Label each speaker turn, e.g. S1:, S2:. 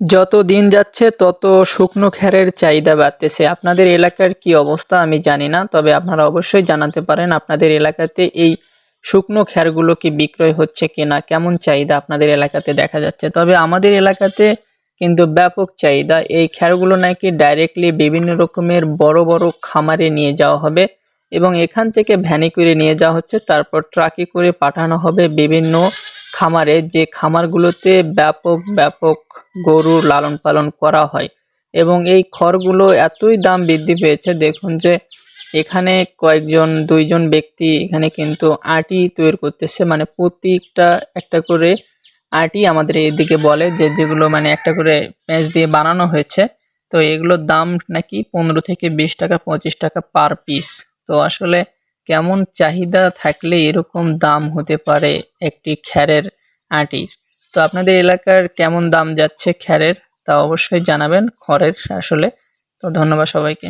S1: যত দিন যাচ্ছে, তত শুকনো খ্যারের চাহিদা বাড়তেছে। আপনাদের এলাকার কি অবস্থা আমি জানি না, তবে আপনারা অবশ্যই জানাতে পারেন আপনাদের এলাকাতে এই শুকনো খ্যারগুলো কি বিক্রয় হচ্ছে কিনা, কেমন চাহিদা আপনাদের এলাকাতে দেখা যাচ্ছে। তবে আমাদের এলাকাতে কিন্তু ব্যাপক চাহিদা। এই খ্যারগুলো নাকি ডাইরেক্টলি বিভিন্ন রকমের বড় বড় খামারে নিয়ে যাওয়া হবে এবং এখান থেকে ভ্যানে করে নিয়ে যাওয়া হচ্ছে, তারপর ট্রাকে করে পাঠানো হবে বিভিন্ন খামারে, যে খামারগুলোতে ব্যাপক ব্যাপক গরুর লালন পালন করা হয় এবং এই খড়গুলো এতই দাম বৃদ্ধি পেয়েছে, দেখুন যে এখানে কয়েকজন, দুইজন ব্যক্তি এখানে কিন্তু আটি তৈরি করতেছে। মানে প্রত্যেকটা একটা করে আটি আমাদের এদিকে বলে যে যেগুলো মানে একটা করে পেঁচ দিয়ে বানানো হয়েছে। তো এগুলোর দাম নাকি পনেরো থেকে বিশ টাকা, পঁচিশ টাকা পার পিস। তো আসলে কেমন চাহিদা থাকলে এরকম দাম হতে পারে একটি খ্যারের আটির? তো আপনাদের এলাকার কেমন দাম যাচ্ছে খ্যারের তা অবশ্যই জানাবেন খড়ের আসলে। তো ধন্যবাদ সবাইকে।